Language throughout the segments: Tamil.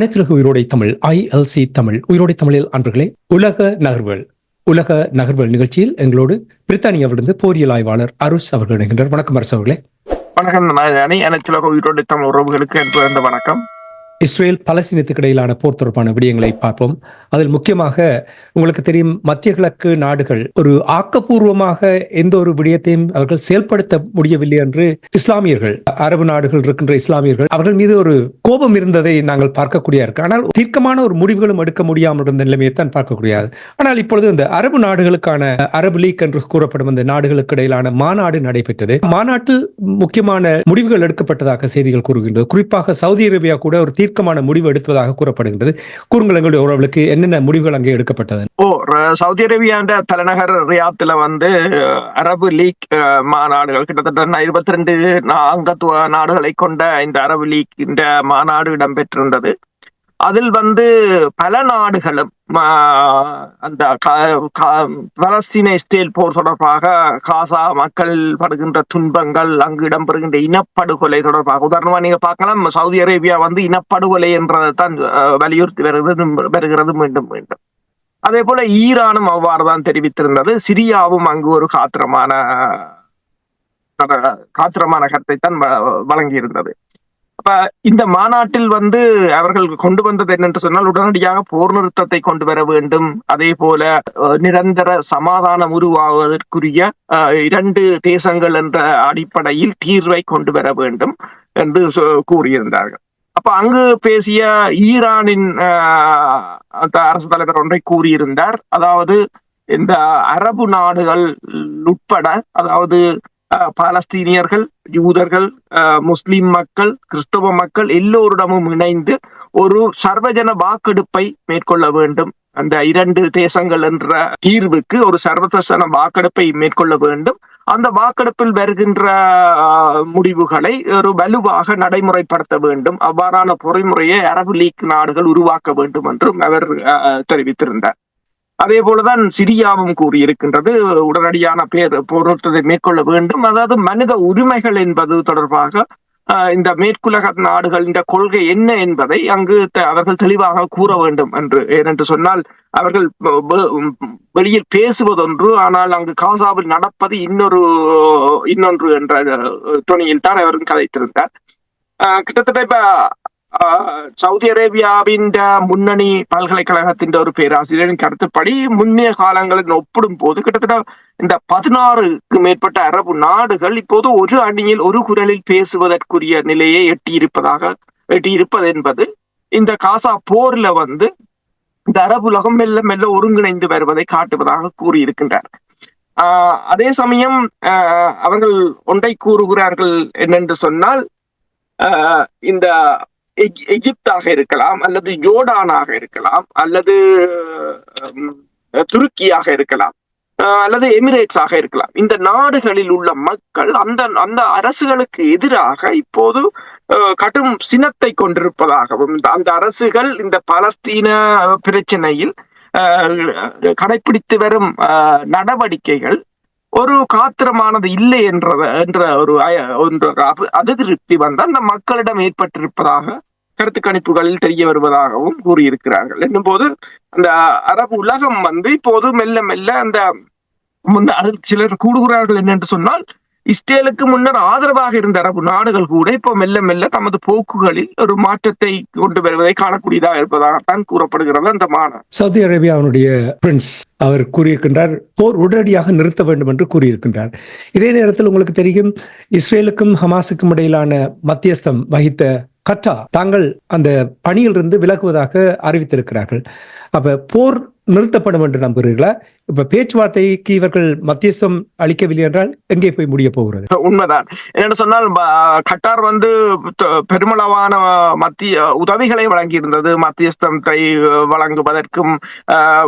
அனைத்துலக உயிரோடை தமிழ் ஐஎல்சி தமிழ் உயிரோடை தமிழில் அன்பர்களே உலக நகர்வுகள் உலக நகர்வுகள் நிகழ்ச்சியில் எங்களோடு பிரித்தானியாவிலிருந்து போரியல் ஆய்வாளர் அருஷ் அவர்கள் இணைகின்றனர். வணக்கம் அரசு அவர்களே. வணக்கம் அனைத்துலக உயிரோடை தமிழ் உறவுகளுக்கு என்று வணக்கம். இஸ்ரேல் பலஸ்தீனத்துக்கு இடையிலான போர் தொடர்பான விடயங்களை பார்ப்போம். அதில் முக்கியமாக உங்களுக்கு தெரியும் மத்திய கிழக்கு நாடுகள் ஒரு ஆக்கப்பூர்வமாக எந்த ஒரு விடயத்தையும் அவர்கள் செயல்படுத்த முடியவில்லை என்று இஸ்லாமியர்கள் அரபு நாடுகள் இருக்கின்ற இஸ்லாமியர்கள் அவர்கள் மீது ஒரு கோபம் இருந்ததை நாங்கள் பார்க்கக்கூடிய இருக்கு. ஆனால் தீர்க்கமான ஒரு முடிவுகளும் எடுக்க முடியாமல் இருந்த நிலைமையை தான் பார்க்கக்கூடியது. ஆனால் இப்பொழுது இந்த அரபு நாடுகளுக்கான அரபு லீக் என்று கூறப்படும் அந்த நாடுகளுக்கு இடையிலான மாநாடு நடைபெற்றது. மாநாட்டில் முக்கியமான முடிவுகள் எடுக்கப்பட்டதாக செய்திகள் கூறுகின்றது. குறிப்பாக சவுதி அரேபியா கூட ஒரு தீர்க்கமான முடிவு எடுத்ததாக கூறப்படுகின்றது. கூறுங்கள் எங்களுடைய உறவுகளுக்கு என்னென்ன முடிவுகள் அங்கே எடுக்கப்பட்டது? ஓ சவுதி அரேபியாண்ட தலைநகர் ரியாத்துல வந்து அரபு லீக் மாநாடுகள் கிட்டத்தட்ட இருபத்தி ரெண்டு அங்கத்துவ நாடுகளை கொண்ட இந்த அரபு லீக் இந்த மாநாடு இடம்பெற்றிருந்தது. அதில் வந்து பல நாடுகளும் அந்த பலஸ்தீன இஸ்ரேல் போர் தொடர்பாக காசா மக்கள் படுகின்ற துன்பங்கள் அங்கு இடம்பெறுகின்ற இனப்படுகொலை தொடர்பாக. உதாரணமா நீங்க பார்க்கலாம் சவுதி அரேபியா வந்து இனப்படுகொலை என்றதை தான் அஹ், வலியுறுத்தி வருகிறது வருகிறது மீண்டும் மீண்டும். அதே போல ஈரானும் அவ்வாறு தான் தெரிவித்திருந்தது. சிரியாவும் அங்கு ஒரு காத்திரமான காத்திரமான கருத்தை தான் வ- வழங்கியிருந்தது. அப்ப இந்த மாநாட்டில் வந்து அவர்கள் கொண்டு வந்தது என்னென்று சொன்னால் உடனடியாக போர் நிறுத்தத்தை கொண்டு வர வேண்டும். அதே போல நிரந்தர சமாதானம் உருவாவதற்குரிய இரண்டு தேசங்கள் என்ற அடிப்படையில் தீர்வை கொண்டு வர வேண்டும் என்று கூறியிருந்தார்கள். அப்ப அங்கு பேசிய ஈரானின் அந்த அரசு தலைவர் ஒன்றை கூறியிருந்தார். அதாவது இந்த அரபு நாடுகள் உட்பட அதாவது பாலஸ்தீனியர்கள் யூதர்கள் முஸ்லிம் மக்கள் கிறிஸ்தவ மக்கள் எல்லோரிடமும் இணைந்து ஒரு சர்வஜன வாக்கெடுப்பை மேற்கொள்ள வேண்டும். அந்த இரண்டு தேசங்கள் என்ற தீர்வுக்கு ஒரு சர்வதேசன வாக்கெடுப்பை மேற்கொள்ள வேண்டும். அந்த வாக்கெடுப்பில் வருகின்ற முடிவுகளை ஒரு வலுவாக நடைமுறைப்படுத்த வேண்டும். அவ்வாறான பொறிமுறையை அரபு லீக் நாடுகள் உருவாக்க வேண்டும் என்றும் அவர் தெரிவித்திருந்தார். அதே போலதான் சிரியாவும் கூறியிருக்கின்றது. உடனடியான பேர் போராட்டத்தை மேற்கொள்ள வேண்டும். அதாவது மனித உரிமைகள் என்பது தொடர்பாக ஆஹ், இந்த மேற்குலக நாடுகள் இந்த கொள்கை என்ன என்பதை அங்கு அவர்கள் தெளிவாக கூற வேண்டும் என்று ஏனென்று சொன்னால் அவர்கள் வெளியில் பேசுவதொன்று ஆனால் அங்கு காசாவில் நடப்பது இன்னொரு இன்னொன்று என்ற துணியில் தான் அவர் கதைத்திருந்தார். கிட்டத்தட்ட இப்ப சவுதி அரேபியாவின் முன்னணி பல்கலைக்கழகத்தின் ஒரு பேராசிரியரின் கருத்துப்படி முன்னைய காலங்களில் ஒப்பிடும் போது கிட்டத்தட்ட இந்த பதினாறுக்கு மேற்பட்ட அரபு நாடுகள் இப்போது ஒரு அணியில் ஒரு குரலில் பேசுவதற்குரிய நிலையை எட்டியிருப்பதாக எட்டியிருப்பது என்பது இந்த காசா போர்ல வந்து இந்த அரபுலகம் மெல்ல மெல்ல ஒருங்கிணைந்து வருவதை காட்டுவதாக கூறியிருக்கின்றார். ஆஹ் அதே சமயம் ஆஹ் அவர்கள் ஒன்றை கூறுகிறார்கள் என்னென்று சொன்னால் ஆஹ் இந்த எகிப்தாக இருக்கலாம் அல்லது யோர்டானாக இருக்கலாம் அல்லது துருக்கியாக இருக்கலாம் அல்லது எமிரேட்ஸாக இருக்கலாம். இந்த நாடுகளில் உள்ள மக்கள் அந்த அந்த அரசுகளுக்கு எதிராக இப்போது கடும் சினத்தை கொண்டிருப்பதாகவும் அந்த அரசுகள் இந்த பலஸ்தீன பிரச்சனையில் ஆஹ் கடைபிடித்து வரும் நடவடிக்கைகள் ஒரு காத்திரமானது இல்லை என்ற என்ற ஒரு ஒன்று அது அப- அதிருப்தி வந்து அந்த மக்களிடம் ஏற்பட்டிருப்பதாக கருத்து கணிப்புகளில் தெரிய வருவதாகவும் கூறியிருக்கிறார்கள். என்னும் போது அந்த அரபு உலகம் வந்து இப்போது மெல்ல மெல்ல அந்த முன்ன அதில் சிலர் கூடுகிறார்கள் என்னென்று சொன்னால் இஸ்ரேலுக்கு முன்னர் ஆதரவாக இருந்த அரபு நாடுகள் கூட இப்போ மெல்ல மெல்ல தமது போக்குகளில் ஒரு மாற்றத்தை கொண்டு வருவதை காணக்கூடியதாக இருப்பதாகத்தான் கூறப்படுகிறது. அந்த மாநாடு சவுதி அரேபியாவினுடைய பிரின்ஸ் அவர் கூறியிருக்கின்றார் போர் உடனடியாக நிறுத்த வேண்டும் என்று கூறியிருக்கின்றார். இதே நேரத்தில் உங்களுக்கு தெரியும் இஸ்ரேலுக்கும் ஹமாஸுக்கும் இடையிலான மத்தியஸ்தம் வகித்த கட்டா தாங்கள் அந்த பணியிலிருந்து விலகுவதாக அறிவித்திருக்கிறார்கள். அப்ப போர் நிறுத்தப்படும் என்று நம்புகிறீர்களா? இப்ப பேச்சுவார்த்தைக்கு இவர்கள் மத்தியஸ்தம் அளிக்கவில்லை என்றால் எங்கே போய் முடிய போகிறது? உண்மைதான். என்னென்னு சொன்னால் கட்டார் வந்து பெருமளவான மத்திய உதவிகளை வழங்கியிருந்தது. மத்தியஸ்தத்தை வழங்குவதற்கும்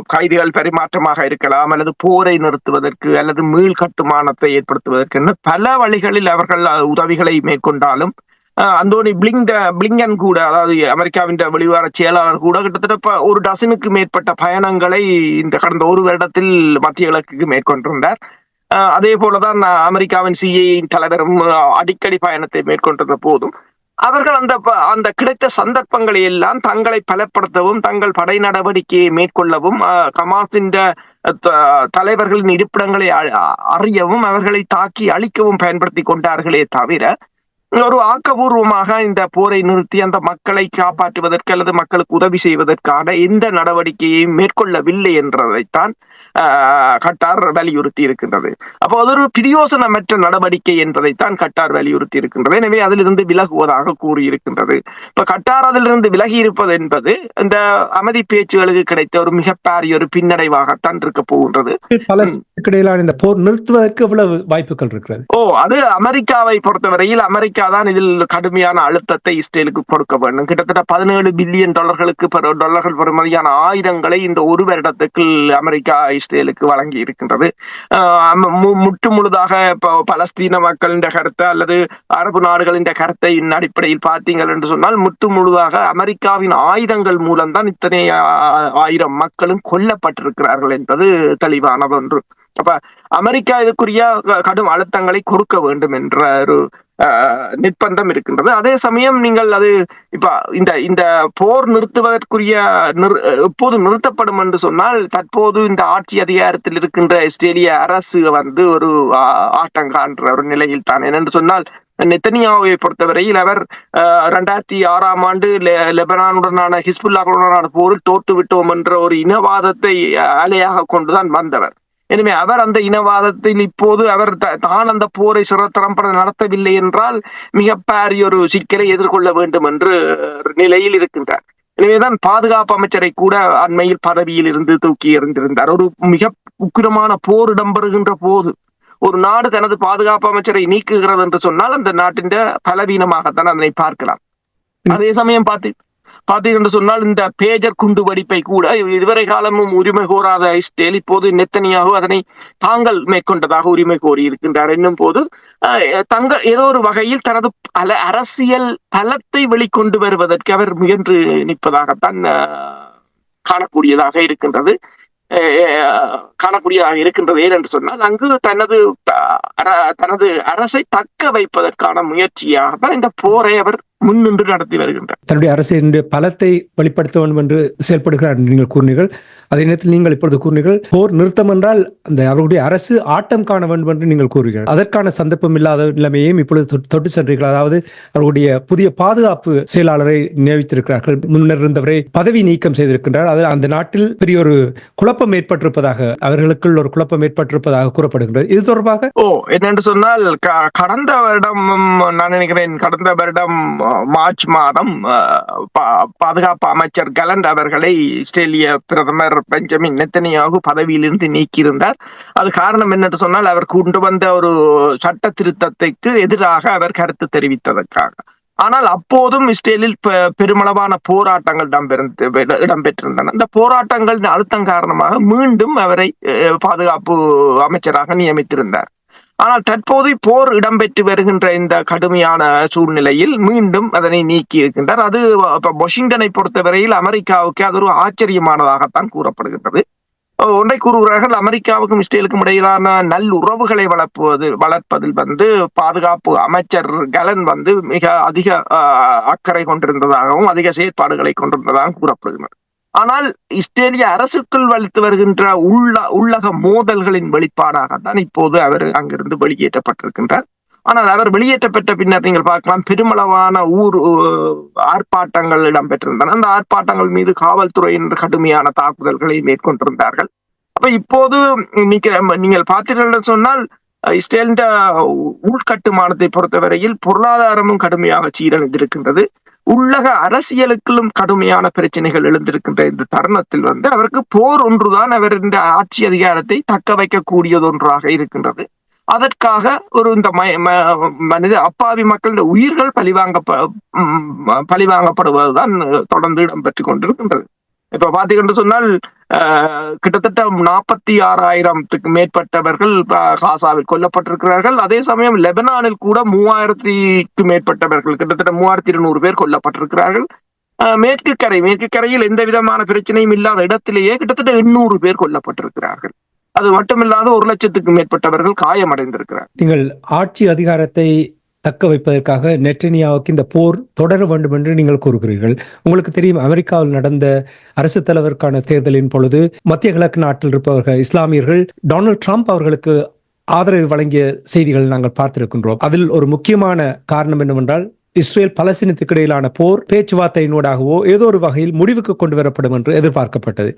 கைதிகள் பரிமாற்றமாக இருக்கலாம் அல்லது போரை நிறுத்துவதற்கு அல்லது மீள் கட்டுமானத்தை ஏற்படுத்துவதற்கு என்று பல வழிகளில் அவர்கள் உதவிகளை மேற்கொண்டாலும் அந்தோனி பிளிங்க பிளிங்கன் கூட அதாவது அமெரிக்காவின் வெளிவார செயலாளர் கூட கிட்டத்தட்ட ஒரு டசனுக்கு மேற்பட்ட பயணங்களை இந்த கடந்த ஒரு வருடத்தில் மத்திய கிழக்குக்கு மேற்கொண்டிருந்தார். அதே போலதான் அமெரிக்காவின் சிஐ தலைவரும் அடிக்கடி பயணத்தை மேற்கொண்டிருந்த போதும் அவர்கள் அந்த ப- அந்த கிடைத்த சந்தர்ப்பங்களை எல்லாம் தங்களை பலப்படுத்தவும் தங்கள் படை நடவடிக்கையை மேற்கொள்ளவும் அஹ், கமாஸின் த- தலைவர்களின் இருப்பிடங்களை அ- அறியவும் அவர்களை தாக்கி அழிக்கவும் பயன்படுத்தி கொண்டார்களே தவிர ஒரு ஆக்கபூர்வமாக இந்த போரை நிறுத்தி அந்த மக்களை காப்பாற்றுவதற்கு அல்லது மக்களுக்கு உதவி செய்வதற்கான எந்த நடவடிக்கையையும் மேற்கொள்ளவில்லை என்றதைத்தான் கட்டார் வலியுறுத்தி இருக்கின்றது. அப்போ அது ஒரு பிரயோசனமற்ற நடவடிக்கை என்பதைத்தான் கட்டார் வலியுறுத்தி இருக்கின்றது. எனவே அதிலிருந்து விலகுவதாக கூறியிருக்கின்றது. இப்ப கட்டார் அதிலிருந்து விலகி இருப்பது என்பது இந்த அமைதி பேச்சுகளுக்கு கிடைத்த ஒரு மிகப்பெரிய ஒரு பின்னடைவாகத்தான் இருக்க போகின்றது. இடையிலான இந்த போர் நிறுத்துவதற்கு எவ்வளவு வாய்ப்புகள் இருக்கிறது? ஓ அது அமெரிக்காவை பொறுத்தவரையில் அமெரிக்கா தான் இதில் கடுமையான அழுத்தத்தை இஸ்ரேலுக்கு கொடுக்க வேண்டும். கிட்டத்தட்ட பதினேழு பில்லியன் டாலர்களுக்கு டாலர்கள் பெறுமதியான ஆயுதங்களை இந்த ஒரு வருடத்துக்குள் அமெரிக்கா இஸ்ரேலுக்கு வழங்கி இருக்கின்றது. முற்று முழுதாக இப்போ பலஸ்தீன மக்களின் கருத்தை அல்லது அரபு நாடுகளின் கருத்தை அடிப்படையில் பார்த்தீங்கள் என்று சொன்னால் முற்று முழுதாக அமெரிக்காவின் ஆயுதங்கள் மூலம்தான் இத்தனை ஆயிரம் மக்களும் கொல்லப்பட்டிருக்கிறார்கள் என்பது தெளிவானது ஒன்று. அப்ப அமெரிக்கா இதுக்குரிய க- கடும் அழுத்தங்களை கொடுக்க வேண்டும் என்ற ஒரு நிர்பந்தம் இருக்கின்றது. அதே சமயம் நீங்கள் அது இப்ப இந்த இந்த போர் நிறுத்துவதற்குரிய நிறு எப்போது நிறுத்தப்படும் என்று சொன்னால் தற்போது இந்த ஆட்சி அதிகாரத்தில் இருக்கின்ற இஸ்ரேலிய அரசு வந்து ஒரு ஆ- ஆட்டம் காண்ற ஒரு நிலையில் தான். என்னென்று சொன்னால் நெத்தனியாவை பொறுத்தவரையில் அவர் ஆஹ், ரெண்டாயிரத்தி ஆறாம் ஆண்டு லெபனானுடனான ஹிஸ்புல்லாவுடனான போரில் தோற்று விட்டோம் என்ற ஒரு இனவாதத்தை அலையாக கொண்டுதான் வந்தவர். எனவே அவர் அந்த இனவாதத்தில் இப்போது அவர் த- தான் அந்த போரை சிறத்திறம்பட நடத்தவில்லை என்றால் மிக பாரிய ஒரு சிக்கலை எதிர்கொள்ள வேண்டும் என்று நிலையில் இருக்கின்றார். எனவேதான் பாதுகாப்பு அமைச்சரை கூட அண்மையில் பதவியில் இருந்து தூக்கி எறிந்திருந்தார். ஒரு மிக உக்கிரமான போர் இடம்பெறுகின்ற போது ஒரு நாடு தனது பாதுகாப்பு அமைச்சரை நீக்குகிறது என்று சொன்னால் அந்த நாட்டின் பலவீனமாகத்தான் அதனை பார்க்கலாம். அதே சமயம் பார்த்து பார்த்தீர்கள் என்று சொன்னால் இந்த பேஜர் குண்டு வெடிப்பை கூட இதுவரை காலமும் உரிமை கோராத இஸ்ரேல் இப்போது நெத்தனியாக அதனை தாங்கள் மேற்கொண்டதாக உரிமை கோரி இருக்கின்றார் என்னும் போது தங்கள் ஏதோ ஒரு வகையில் தனது பல அரசியல் பலத்தை வெளிக்கொண்டு வருவதற்கு அவர் முயன்று நிற்பதாகத்தான் காணக்கூடியதாக இருக்கின்றது. காணக்கூடியதாக இருக்கின்றது ஏன் என்று சொன்னால் அங்கு தனது அர- தனது அரசை தக்க வைப்பதற்கான முயற்சியாகத்தான் இந்த போரை அவர் முன்னின்று நடத்தி வருகின்றார் தன்னுடைய அரசின் பலத்தை வெளிப்படுத்த வேண்டும் என்று செயல்படுகிறார் என்று நீங்கள் கூறினீர்கள். அதே நேரத்தில் நீங்கள் இப்பொழுது கூறினீர்கள் போர் நிறுத்தம் என்றால் அந்த அவருடைய அரசு ஆட்டம் காண வேண்டும் என்று நீங்கள் கூறுகிறீர்கள். அதற்கான சந்தர்ப்பம் இல்லாத நிலைமையையும் இப்பொழுது தொட்டு- சென்றீர்கள். அதாவது அவருடைய புதிய பாதுகாப்பு செயலாளரை நியமித்திருக்கிறார்கள். முன்னர் இருந்தவரை பதவி நீக்கம் செய்திருக்கின்றார். அது அந்த நாட்டில் பெரிய ஒரு குழப்பம் ஏற்பட்டிருப்பதாக அவர்களுக்குள் ஒரு குழப்பம் ஏற்பட்டிருப்பதாக கூறப்படுகின்றது. இது தொடர்பாக ஓ என்னென்று சொன்னால் கடந்த வருடம் நான் நினைக்கிறேன் கடந்த வருடம் மார்ச் மாதம் அஹ், பா- பாதுகாப்பு அமைச்சர் கலண்ட் அவர்களை இஸ்ரேலிய பிரதமர் பெஞ்சமின் நெத்தனியாக பதவியிலிருந்து நீக்கியிருந்தார். அது காரணம் என்னென்று சொன்னால் அவர் கொண்டு வந்த ஒரு சட்ட திருத்தத்திற்கு எதிராக அவர் கருத்து தெரிவித்ததற்காக. ஆனால் அப்போதும் இஸ்ரேலில் பெருமளவான போராட்டங்கள் இடம்பெருந்து இடம்பெற்றிருந்தன. அந்த போராட்டங்களின் அழுத்தம் காரணமாக மீண்டும் அவரை பாதுகாப்பு அமைச்சராக நியமித்திருந்தார். ஆனால் தற்போது போர் இடம்பெற்று வருகின்ற இந்த கடுமையான சூழ்நிலையில் மீண்டும் அதனை நீக்கி இருக்கின்றார். அது இப்போ வாஷிங்டனை பொறுத்தவரையில் அமெரிக்காவுக்கு அது ஒரு ஆச்சரியமானதாகத்தான் கூறப்படுகின்றது. ஒன்றை கூறுகிறார்கள் அமெரிக்காவுக்கும் இஸ்ரேலுக்கும் இடையிலான நல் உறவுகளை வளர்ப்பது வளர்ப்பதில் வந்து பாதுகாப்பு அமைச்சர் கலன் வந்து மிக அதிக அக்கறை கொண்டிருந்ததாகவும் அதிக செயற்பாடுகளை கொண்டிருந்ததாகவும் கூறப்படுகிறது ஆனால் இஸ்ரேலிய அரசுக்குள் வலுத்து வருகின்ற உள்ள உள்ளக மோதல்களின் வெளிப்பாடாகத்தான் இப்போது அவர் அங்கிருந்து வெளியேற்றப்பட்டிருக்கின்றார். ஆனால் அவர் வெளியேற்றப்பட்ட பின்னர் நீங்கள் பார்க்கலாம் பெருமளவான ஊர் ஆர்ப்பாட்டங்கள் இடம்பெற்றிருந்தன. அந்த ஆர்ப்பாட்டங்கள் மீது காவல்துறையினர் கடுமையான தாக்குதல்களை மேற்கொண்டிருந்தார்கள். அப்ப இப்போது நீங்கள் பார்த்தீர்கள் என்று சொன்னால் இஸ்ரேலின் உள்கட்டுமானத்தை பொறுத்தவரையில் பொருளாதாரமும் கடுமையாக சீரழிந்திருக்கின்றது. உள்ளக அரசியலுக்குள்ளும் கடுமையான பிரச்சனைகள் எழுந்திருக்கின்ற இந்த தருணத்தில் வந்து அவருக்கு போர் ஒன்றுதான் அவர் இந்த ஆட்சி அதிகாரத்தை தக்க வைக்கக்கூடியது ஒன்றாக இருக்கின்றது. அதற்காக ஒரு இந்த ம- மனித அப்பாவி மக்களுடைய உயிர்கள் பழிவாங்கப்ப பழிவாங்கப்படுவதுதான் தொடர்ந்து இடம்பெற்றுக் கொண்டிருக்கின்றது. இப்ப பாத்தீங்கன்னு சொன்னால் கிட்டத்தட்ட நாற்பத்தி ஆறாயிரத்துக்கு மேற்பட்டவர்கள் காசாவில் கொல்லப்பட்டிருக்கிறார்கள். அதே சமயம் லெபனானில் கூட மூவாயிரத்திக்கு மேற்பட்டவர்கள் கிட்டத்தட்ட மூவாயிரத்தி இருநூறு பேர் கொல்லப்பட்டிருக்கிறார்கள். மேற்கு கரை மேற்கு கரையில் எந்த விதமான பிரச்சனையும் இல்லாத இடத்திலேயே கிட்டத்தட்ட எண்ணூறு பேர் கொல்லப்பட்டிருக்கிறார்கள். அது மட்டுமில்லாத ஒரு லட்சத்துக்கு மேற்பட்டவர்கள் காயமடைந்திருக்கிறார் நீங்கள் ஆட்சி அதிகாரத்தை தக்க வைப்பதற்காக நெட்டனியாவுக்கு இந்த போர் தொடர வேண்டும் என்று நீங்கள் கூறுகிறீர்கள். உங்களுக்கு தெரியும் அமெரிக்காவில் நடந்த அரசு தலைவருக்கான தேர்தலின் பொழுது மத்திய கிழக்கு நாட்டில் இருப்பவர்கள் இஸ்லாமியர்கள் டொனால்ட் ட்ரம்ப் அவர்களுக்கு ஆதரவு வழங்கிய செய்திகள் நாங்கள் பார்த்திருக்கின்றோம். அதில் ஒரு முக்கியமான காரணம் என்னவென்றால் இஸ்ரேல் பலஸ்தீனத்துக்கு இடையிலான போர் பேச்சுவார்த்தையினூடாகவோ ஏதோ ஒரு வகையில் முடிவுக்கு கொண்டு வரப்படும் என்று எதிர்பார்க்கப்பட்டது.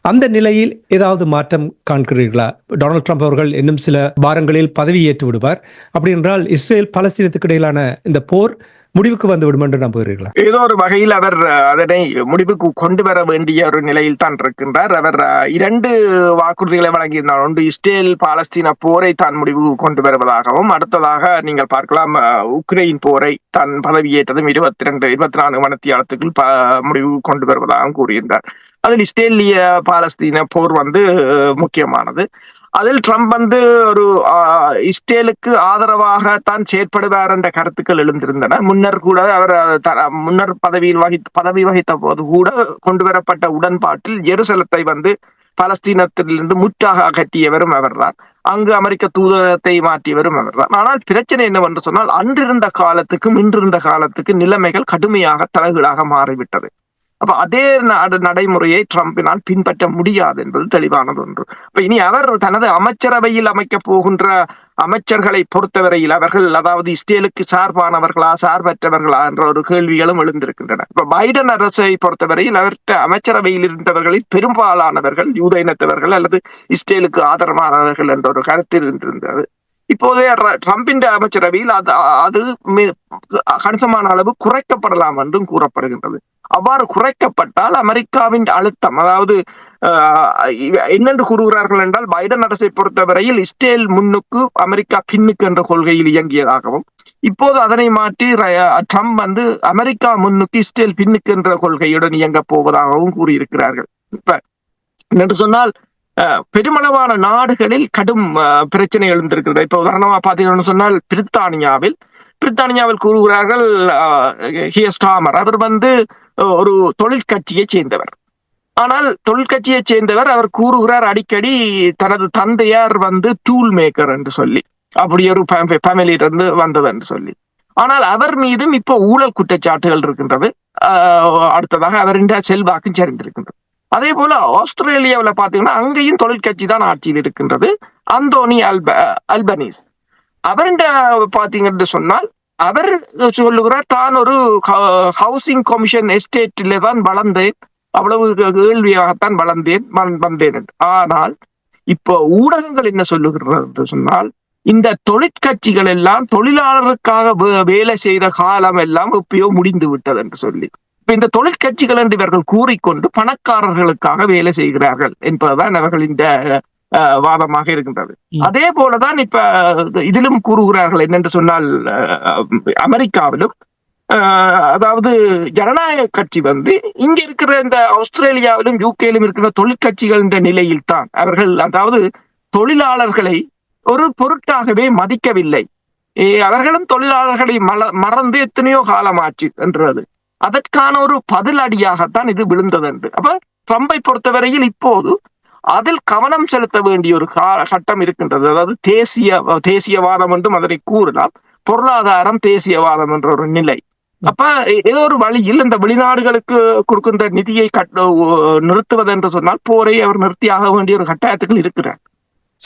அந்த நிலையில் ஏதாவது மாற்றம் காண்கிறீர்களா? டொனால்ட் ட்ரம்ப் அவர்கள் இன்னும் சில வாரங்களில் பதவியேற்று விடுவார் அப்படி என்றால் இஸ்ரேல் பலஸ்தீனத்துக்கு இடையிலான இந்த போர் முடிவுக்கு வந்துவிடும் என்று நம்புகிறீர்களா? ஏதோ ஒரு வகையில் அவர் அதனை முடிவுக்கு கொண்டு வர வேண்டிய ஒரு நிலையில் தான் இருக்கின்றார். அவர் இரண்டு வாக்குறுதிகளை வழங்கியிருந்தார். ஒன்று இஸ்ரேல் பாலஸ்தீன போரை தான் முடிவுக்கு கொண்டு வருவதாகவும் அடுத்ததாக நீங்கள் பார்க்கலாம் உக்ரைன் போரை தான் பதவியேற்றதும் இருபத்தி ரெண்டு இருபத்தி நான்கு மணித்தியாலத்துக்குள் ப முடிவு கொண்டு வருவதாகவும் கூறியிருந்தார். அதில் இஸ்ரேலிய பாலஸ்தீன போர் வந்து முக்கியமானது. அதில் ட்ரம்ப் வந்து ஒரு இஸ்ரேலுக்கு ஆதரவாக தான் செயற்படுவார் என்ற கருத்துக்கள் எழுந்திருந்தன. முன்னர் கூட அவர் முன்னர் பதவியில் வகி பதவி வகித்த போது கூட கொண்டு வரப்பட்ட உடன்பாட்டில் எருசலத்தை வந்து பலஸ்தீனத்திலிருந்து முற்றாக அகற்றியவரும் அவர்தான். அங்கு அமெரிக்க தூதரகத்தை மாற்றியவரும் அவர்தான். ஆனால் பிரச்சனை என்னவென்று சொன்னால் அன்றிருந்த காலத்துக்கும் இன்றிருந்த காலத்துக்கு நிலைமைகள் கடுமையாக தலைகீழாக மாறிவிட்டது. அப்ப அதே நடைமுறையை ட்ரம்பினால் பின்பற்ற முடியாது என்பது தெளிவானது ஒன்று. இப்ப இனி அவர் தனது அமைச்சரவையில் அமைக்க போகின்ற அமைச்சர்களை பொறுத்தவரையில் அவர்கள் அதாவது இஸ்ரேலுக்கு சார்பானவர்களா சார்பற்றவர்களா என்ற ஒரு கேள்விகளும் எழுந்திருக்கின்றன. இப்ப பைடன் அரசை பொறுத்தவரையில் அவர்கிட்ட அமைச்சரவையில் இருந்தவர்களில் பெரும்பாலானவர்கள் யூத இனத்தவர்கள் அல்லது இஸ்ரேலுக்கு ஆதரவானவர்கள் என்ற ஒரு கருத்தில் இருந்திருந்தது இப்போதைய ட்ரம்பின் அமைச்சரவையில் அது அது கணிசமான அளவு குறைக்கப்படலாம் என்றும் கூறப்படுகின்றது. அவ்வாறு குறைக்கப்பட்டால் அமெரிக்காவின் அழுத்தம் அதாவது ஆஹ், என்னென்று கூறுகிறார்கள் என்றால் பைடன் அரசை பொறுத்தவரையில் இஸ்ரேல் முன்னுக்கு அமெரிக்கா பின்னுக்கு என்ற கொள்கையில் இயங்கியதாகவும் இப்போது அதனை மாற்றி ட்ரம்ப் வந்து அமெரிக்கா முன்னுக்கு இஸ்ரேல் பின்னுக்கு என்ற கொள்கையுடன் இயங்கப் போவதாகவும் கூறியிருக்கிறார்கள். இப்ப என்று சொன்னால் பெருமளவான நாடுகளில் கடும் அஹ், பிரச்சனை எழுந்திருக்கிறது. இப்ப உதாரணமா பாத்தீங்கன்னு சொன்னால் பிரித்தானியாவில் பிரித்தானியாவில் கூறுகிறார்கள் ஹியஸ்டாமர் அவர் வந்து ஒரு தொழிற்கட்சியை சேர்ந்தவர். ஆனால் தொழிற்கட்சியை சேர்ந்தவர் அவர் கூறுகிறார் அடிக்கடி தனது தந்தையார் வந்து டூல் மேக்கர் என்று சொல்லி. அப்படி ஒரு ஃபேமிலியிலிருந்து வந்தது என்று சொல்லி. ஆனால் அவர் மீதும் இப்போ ஊழல் குற்றச்சாட்டுகள் இருக்கின்றது. ஆஹ் அடுத்ததாக அவரின் செல்வாக்கும் சரிந்திருக்கின்றது அதே போல ஆஸ்திரேலியாவில் பார்த்தீங்கன்னா அங்கேயும் தொழிற்கட்சி தான் ஆட்சியில் இருக்கின்றது. அந்தோனி அல்ப அல்பனீஸ். அவருண்ட பார்த்தீங்கன்னு சொன்னால் அவர் சொல்லுகிறார் தான் ஒரு ஹவுசிங் கமிஷன் எஸ்டேட்டிலே தான் வளர்ந்தேன். அவ்வளவு கேள்வியாகத்தான் வளர்ந்தேன் வந்- வந்தேன் ஆனால் இப்போ ஊடகங்கள் என்ன சொல்லுகிறது என்று சொன்னால் இந்த தொழிற்கட்சிகள் எல்லாம் தொழிலாளருக்காக வே- வேலை செய்த காலம் எல்லாம் எப்பயோ முடிந்து விட்டது என்று சொல்லி. இப்ப இந்த தொழிற்கட்சிகள் என்று இவர்கள் கூறிக்கொண்டு பணக்காரர்களுக்காக வேலை செய்கிறார்கள் என்பதுதான் அவர்கள் இந்த அஹ், வாதமாக இருக்கின்றது. அதே போலதான் இப்ப இதிலும் கூறுகிறார்கள் என்னென்று சொன்னால் அமெரிக்காவிலும் அதாவது ஜனநாயக கட்சி வந்து இங்க இருக்கிற இந்த ஆஸ்திரேலியாவிலும் யூகேலும் இருக்கிற தொழிற்கட்சிகள் என்ற நிலையில் தான் அவர்கள் அதாவது தொழிலாளர்களை ஒரு பொருட்டாகவே மதிக்கவில்லை. அவர்களும் தொழிலாளர்களை மல மறந்து எத்தனையோ காலமாச்சு என்றது. அதற்கான ஒரு பதிலடியாகத்தான் இது விழுந்தது என்று அப்ப ட்ரம்பை பொறுத்தவரையில் இப்போது அதில் கவனம் செலுத்த வேண்டிய ஒரு கட்டம் இருக்கின்றது. அதாவது தேசிய தேசியவாதம் என்றும் அதனை கூறலாம். பொருளாதாரம் தேசியவாதம் என்ற ஒரு நிலை. அப்ப ஏதோ ஒரு வழியில் இந்த வெளிநாடுகளுக்கு கொடுக்கின்ற நிதியை கட் நிறுத்துவது என்று சொன்னால் போரை அவர் நிறுத்தியாக வேண்டிய ஒரு கட்டாயத்துக்கு இருக்கிறார்.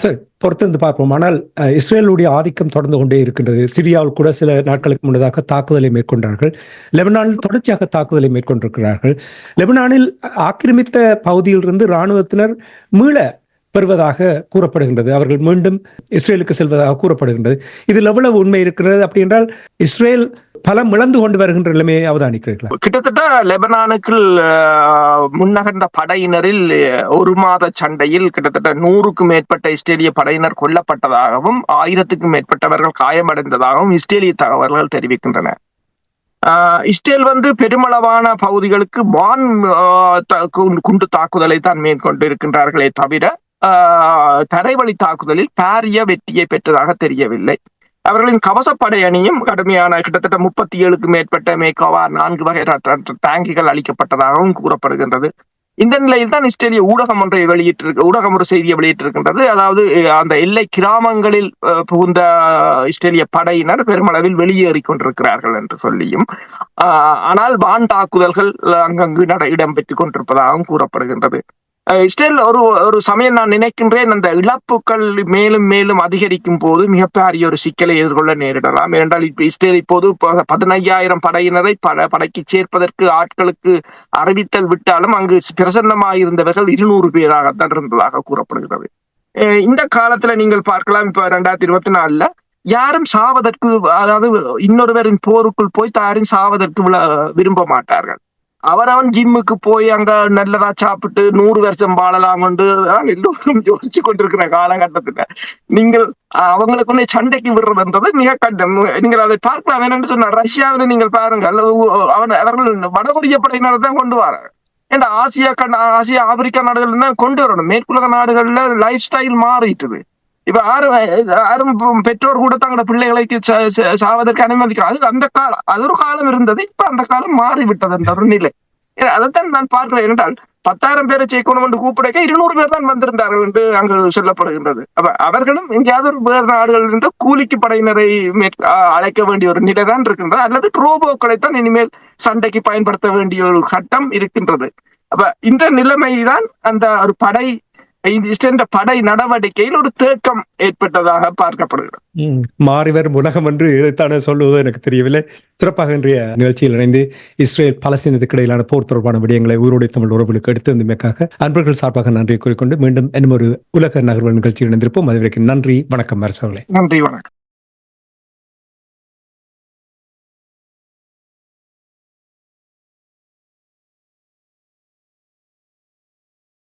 சரி பொறுத்திருந்து பார்ப்போம். ஆனால் இஸ்ரேலுடைய ஆதிக்கம் தொடர்ந்து கொண்டே இருக்கின்றது. சிரியாவில் கூட சில நாட்களுக்கு முன்னதாக தாக்குதலை மேற்கொண்டார்கள். லெபனானில் தொடர்ச்சியாக தாக்குதலை மேற்கொண்டிருக்கிறார்கள். லெபனானில் ஆக்கிரமித்த பகுதியிலிருந்து இராணுவத்தினர் மீள பெறுவதாக கூறப்படுகின்றது. அவர்கள் மீண்டும் இஸ்ரேலுக்கு செல்வதாக கூறப்படுகின்றது. இதில் எவ்வளவு உண்மை இருக்கிறது அப்படி என்றால் இஸ்ரேல் பலம் இழந்து கொண்டு வருகின்ற நிலைமையை அவதானிக்கிறீர்களா? கிட்டத்தட்ட லெபனானுக்கு முன்னகர்ந்த படையினரில் ஒரு மாத சண்டையில் கிட்டத்தட்ட நூறுக்கும் மேற்பட்ட இஸ்ரேலிய படையினர் கொல்லப்பட்டதாகவும் ஆயிரத்துக்கும் மேற்பட்டவர்கள் காயமடைந்ததாகவும் இஸ்ரேலிய தகவல்கள் தெரிவிக்கின்றன. இஸ்ரேல் வந்து பெருமளவான பகுதிகளுக்கு வான் குண்டு- தாக்குதலை தான் மேற்கொண்டு இருக்கின்றார்களே தவிர தரைவழி தாக்குதலில் பாரிய வெற்றியை பெற்றதாக தெரியவில்லை. அவர்களின் கவசப்படை அணியும் கடுமையான கிட்டத்தட்ட முப்பத்தி ஏழுக்கு மேற்பட்ட மேக்கோவா நான்கு வகை டேங்குகள் டேங்கிகள் அளிக்கப்பட்டதாகவும் கூறப்படுகின்றது. இந்த நிலையில் தான் இஸ்ரேலிய ஊடகம் ஒன்றை வெளியிட்டிருக்கு ஊடகம் ஒரு செய்தியை வெளியிட்டிருக்கின்றது. அதாவது அந்த எல்லை கிராமங்களில் புகுந்த இஸ்ரேலிய படையினர் பெருமளவில் வெளியேறிக் கொண்டிருக்கிறார்கள் என்று சொல்லியும் ஆஹ், ஆனால் வான் தாக்குதல்கள் அங்கங்கு நட இடம்பெற்றுக் கொண்டிருப்பதாகவும் கூறப்படுகின்றது. இஸ்ரேல் ஒரு ஒரு சமயம் நான் நினைக்கின்றேன் அந்த இழப்புகள் மேலும் மேலும் அதிகரிக்கும் போது மிகப்பெரிய ஒரு சிக்கலை எதிர்கொள்ள நேரிடலாம். ஏனென்றால் இப்போ இஸ்ரேல் இப்போது பதினையாயிரம் படையினரை பட படைக்கு சேர்ப்பதற்கு ஆட்களுக்கு அறிவித்தல் விட்டாலும் அங்கு பிரசன்னமாயிருந்தவர்கள் இருநூறு பேராகத்தான் இருந்ததாக கூறப்படுகிறது. இந்த காலத்துல நீங்கள் பார்க்கலாம் இப்ப ரெண்டாயிரத்தி இருபத்தி நாலுல யாரும் சாவதற்கு அதாவது இன்னொருவரின் போருக்குள் போய் யாரும் சாவதற்கு விரும்ப மாட்டார்கள். அவரவன் ஜிம்முக்கு போய் அங்க நல்லதா சாப்பிட்டு நூறு வருஷம் வாழலாம் என்று எல்லோரும் யோசிச்சு கொண்டிருக்கிற காலகட்டத்துல. நீங்கள் அவங்களுக்குள்ளே சண்டைக்கு விடுறதுன்றது மிக கட்டம் நீங்கள் அதை பார்க்கலாம். என்னன்னு சொன்ன ரஷ்யாவில நீங்கள் பாருங்கள் அவன் அவர்கள் வடகொரிய படையினர் தான் கொண்டு வர ஏன்னா ஆசியா கண் ஆசியா ஆப்பிரிக்கா நாடுகள் தான் கொண்டு வரணும். மேற்குலக நாடுகள்ல லைஃப் ஸ்டைல் மாறிட்டுது. இப்ப யாரும் யாரும் பெற்றோர் கூட தங்களோட பிள்ளைகளுக்கு ச- ச- சாவதற்கு அனுமதிக்கிறார் அது அந்த காலம். அது ஒரு காலம் இருந்தது. இப்ப அந்த காலம் மாறிவிட்டது என்ற ஒரு நிலை. அதைத்தான் நான் பார்க்கிறேன். என்றால் பத்தாயிரம் பேரை சேர்க்கணும் என்று கூப்பிடக்க இருநூறு பேர் தான் வந்திருந்தார்கள் என்று அங்கு சொல்லப்படுகின்றது. அப்ப அவர்களும் எங்கேயாவது ஒரு வேறு நாடுகளில் இருந்து கூலிக்கு படையினரை அழைக்க வேண்டிய ஒரு நிலை தான் இருக்கின்றது. அல்லது ரோபோக்களை தான் இனிமேல் சண்டைக்கு பயன்படுத்த வேண்டிய ஒரு கட்டம் இருக்கின்றது. அப்ப இந்த நிலைமை தான் அந்த ஒரு படை இஸ்ரேல் படை நடவடிக்கையில் ஒரு தேக்கம் ஏற்பட்டதாக பார்க்கப்படுகிறது. ம். மாறி வரும் உலகம் என்று இதைத்தானே சொல்லுவதோ எனக்கு தெரியவில்லை. சிறப்பாக இன்றைய நிகழ்ச்சியில் இணைந்து இஸ்ரேல் பலஸ்தீனத்துக்கு இடையிலான போர் தொடர்பான விடயங்களை உயிரோடை தமிழ் உறவுகளுக்கு எடுத்து வந்தமைக்காக அன்பர்கள் சார்பாக நன்றி கூறிக்கொண்டு மீண்டும் இன்னும் ஒரு உலக நகர்வு நிகழ்ச்சியில் இணைந்திருப்போம். அதுவரைக்கும் நன்றி வணக்கம் அரசவர்களே. நன்றி வணக்கம்.